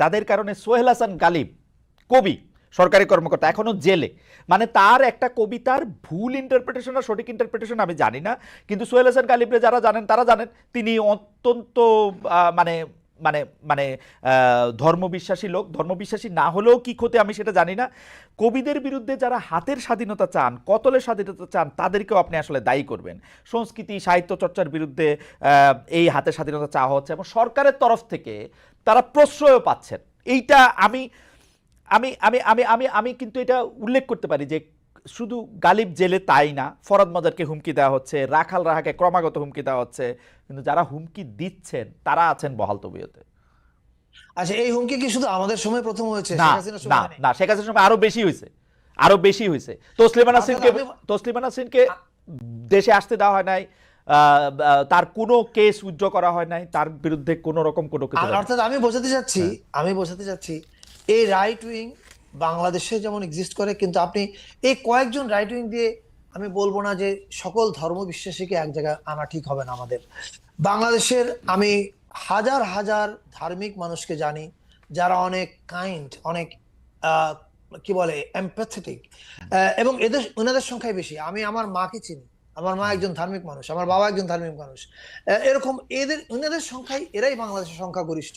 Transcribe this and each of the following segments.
যাদের কারণে সোহেল হাসান গালিব, কবি, সরকারি কর্মকর্তা এখনও জেলে। মানে তার একটা কবিতার ভুল ইন্টারপ্রিটেশন আর সঠিক ইন্টারপ্রিটেশন আমি জানি না, কিন্তু সোহেল হাসান গালিবরে যারা জানেন, তারা জানেন তিনি অত্যন্ত মানে মানে মানে ধর্মবিশ্বাসী লোক। ধর্মবিশ্বাসী না হলেও কি ক্ষতি আমি সেটা জানি না। কবিদের বিরুদ্ধে যারা হাতের স্বাধীনতা চান, কতলের স্বাধীনতা চান, তাদেরকেও আপনি আসলে দায়ী করবেন। সংস্কৃতি, সাহিত্য চর্চার বিরুদ্ধে এই হাতের স্বাধীনতা চাওয়া হচ্ছে এবং সরকারের তরফ থেকে তারা প্রশ্রয়ও পাচ্ছেন। এইটা আমি আমি আমি আমি আমি আমি কিন্তু এটা উল্লেখ করতে পারি যে শুধু গালিব জেলে তাই না ফরদ মজারকে হুমকি দেওয়া হচ্ছে রাখাল রাহাকে ক্রমাগত হুমকি দেওয়া হচ্ছে কিন্তু যারা হুমকি দিচ্ছেন তারা আছেন বহাল তবিয়তে। আচ্ছা এই হুমকি কি শুধু আমাদের সময় প্রথম হয়েছে? না শেখ হাসিনার সময় না শেখ হাসিনার সময় আরও বেশি হয়েছে আরও বেশি হয়েছে। তসলিমা নাসরিনকে আমি- তসলিমা নাসরিনকে দেশে আসতে দেওয়া হয় নাই তার কোনো কেস উজ্জ্ব করা হয় নাই তার বিরুদ্ধে কোনো রকম কোনো কিছু অর্থাৎ আমি বোঝাতে চাচ্ছি হ্যাঁ। আমি বোঝাতে চাচ্ছি এই রাইট উইং বাংলাদেশে যেমন এক্সিস্ট করে কিন্তু আপনি এই কয়েকজন রাইট উইং দিয়ে আমি বলব না যে সকল ধর্ম বিশ্বাসীকে এক জায়গায় আনা ঠিক হবে না আমাদের। বাংলাদেশের আমি হাজার হাজার ধার্মিক মানুষকে জানি যারা অনেক কাইন্ড অনেক কি বলে এমপ্যাথেটিক এবং এদের ওনাদের সংখ্যাই বেশি। আমি আমার মাকে চিনি আমার মা একজন ধার্মিক মানুষ আমার বাবা একজন ধার্মিক মানুষ। এরকম এদের ওনাদের সংখ্যাই এরাই বাংলাদেশের সংখ্যাগরিষ্ঠ।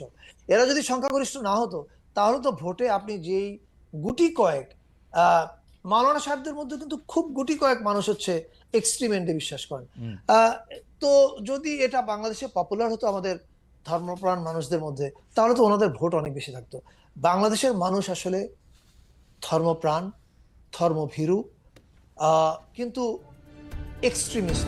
এরা যদি সংখ্যাগরিষ্ঠ না হতো তাহলে তো ভোটে আপনি যেই গুটি কয়েক মাওলানা সাহেবদের মধ্যে কিন্তু খুব গুটি কয়েক মানুষ হচ্ছে এক্সট্রিম এন্ডে বিশ্বাস করেন। তো যদি এটা বাংলাদেশে পপুলার হতো আমাদের ধর্মপ্রাণ মানুষদের মধ্যে তাহলে তো ওনাদের ভোট অনেক বেশি থাকতো। বাংলাদেশের মানুষ আসলে ধর্মপ্রাণ ধর্মভীরু কিন্তু এক্সট্রিমিস্ট